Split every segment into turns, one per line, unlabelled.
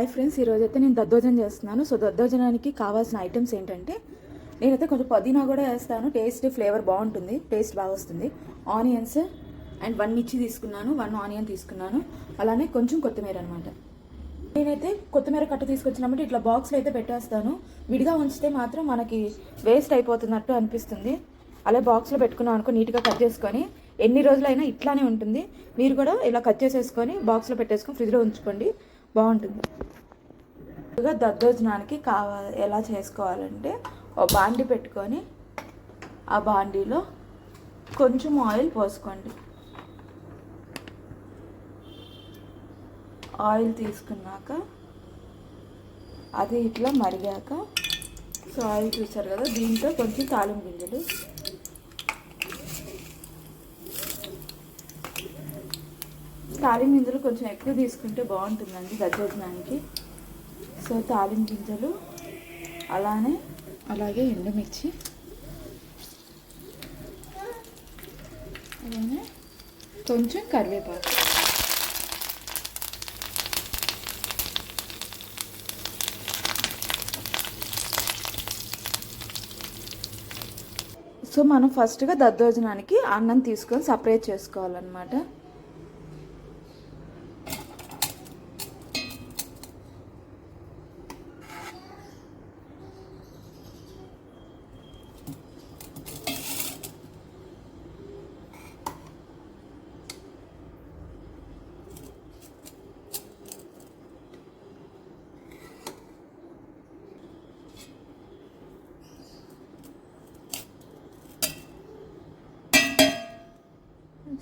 Hi friends ఈరోజు అయితే నేను దద్దోజనం చేస్తున్నాను. సో దద్దోజనానికి కావాల్సిన ఐటమ్స్ ఏంటంటే నేనైతే కొంచెం పుదీనా కూడా వేస్తాను. టేస్ట్ ఫ్లేవర్ బాగుంటుంది. టేస్ట్ బాగా వస్తుంది. ఆనియన్స్ అండ్ వన్ మిర్చి తీసుకున్నాను. వన్ ఆనియన్ తీసుకున్నాను. అలానే కొంచెం కొత్తిమీర అనమాట నేనైతే కొత్తిమీర కట్ట తీసుకొచ్చినప్పుడు ఇట్లా బాక్స్లో అయితే పెట్టేస్తాను. విడిగా ఉంచితే మాత్రం మనకి వేస్ట్ అయిపోతున్నట్టు అనిపిస్తుంది. అలా బాక్స్లో పెట్టుకున్నాం అనుకో నీట్గా కట్ చేసుకొని ఎన్ని రోజులైనా ఇట్లానే ఉంటుంది. మీరు కూడా ఇలా కట్ చేసేసుకొని బాక్స్లో పెట్టేసుకొని ఫ్రిడ్జ్లో ఉంచుకోండి. బాగుంటుంది. ముందుగా దద్దోజనానికి కావా ఎలా చేసుకోవాలంటే ఒక బాండి పెట్టుకొని ఆ బాండీలో కొంచెం ఆయిల్ పోసుకోండి. ఆయిల్ తీసుకున్నాక అది ఇట్లా మరిగాక సో ఆయిల్ చూసారు కదా దీంట్లో కొంచెం తాళం గింజలు. తాళం గింజలు కొంచెం ఎక్కువ తీసుకుంటే బాగుంటుందండి దద్దోజనానికి సో తాలిం గింజలు అలానే అలాగే ఎండుమిర్చి అలానే కొంచెం కరివేపాకు. సో మనం ఫస్ట్గా దద్దోజనానికి అన్నం తీసుకొని సపరేట్ చేసుకోవాలన్నమాట.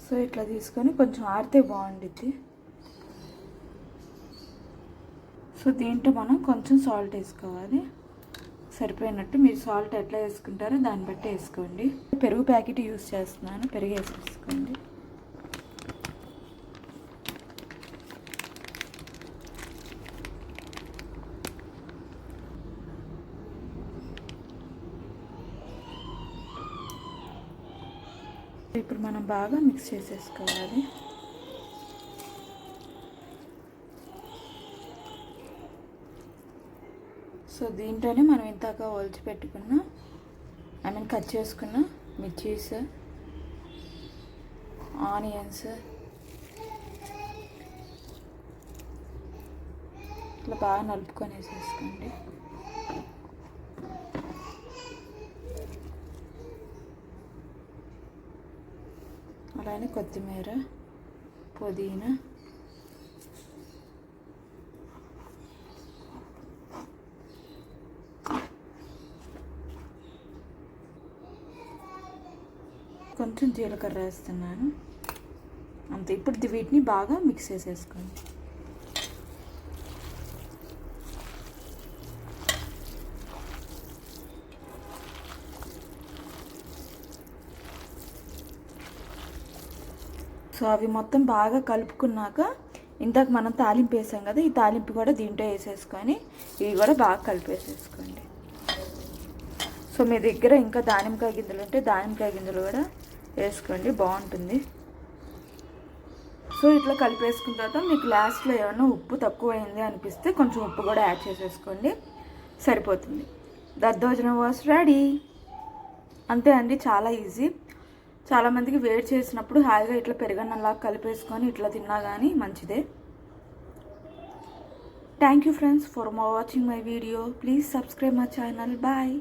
సో ఇట్లా తీసుకొని కొంచెం ఆరితే బాగుండిద్ది. సో దీంట్లో మనం కొంచెం సాల్ట్ వేసుకోవాలి. సరిపోయినట్టు మీరు సాల్ట్ ఎట్లా వేసుకుంటారో దాన్ని బట్టి వేసుకోండి. పెరుగు ప్యాకెట్ యూస్ చేస్తున్నాను పెరుగు వేసేసుకోండి. ఇప్పుడు మనం బాగా మిక్స్ చేసేసుకోవాలి. సో దీంట్లోనే మనం ఇంతాక ఒలిచి పెట్టుకున్న ఐ మీన్ కట్ చేసుకున్న మిర్చీస్ ఆనియన్స్ ఇట్లా బాగా నలుపుకొని వేసేసుకోండి. అలానే కొత్తిమీర పుదీనా. కొంచెం జీలకర్ర వేస్తున్నాను. అంతే ఇప్పుడు వీటిని బాగా మిక్స్ చేసేసుకోండి. సో అవి మొత్తం బాగా కలుపుకున్నాక ఇందాక మనం తాలింపు వేసాం కదా ఈ తాలింపు కూడా దీంట్లో వేసేసుకొని ఇవి కూడా బాగా కలిపేసేసుకోండి. సో మీ దగ్గర ఇంకా దానిమ్మకాయ గింజలు ఉంటే దానిమ్మకాయ గింజలు కూడా వేసుకోండి బాగుంటుంది. సో ఇట్లా కలిపేసుకున్న తర్వాత మీకు లాస్ట్లో ఏమైనా ఉప్పు తక్కువ అయింది అనిపిస్తే కొంచెం ఉప్పు కూడా యాడ్ చేసేసుకోండి సరిపోతుంది. దద్దోజనం వాస్ రెడీ. అంతే అండి చాలా ఈజీ. చాలామందికి వేడి చేసినప్పుడు హాయిగా ఇట్లా పెరగన్నలా కలిపేసుకొని ఇట్లా తిన్నా కానీ మంచిదే. థ్యాంక్ యూ ఫ్రెండ్స్ ఫర్ మా watching my video please subscribe my channel bye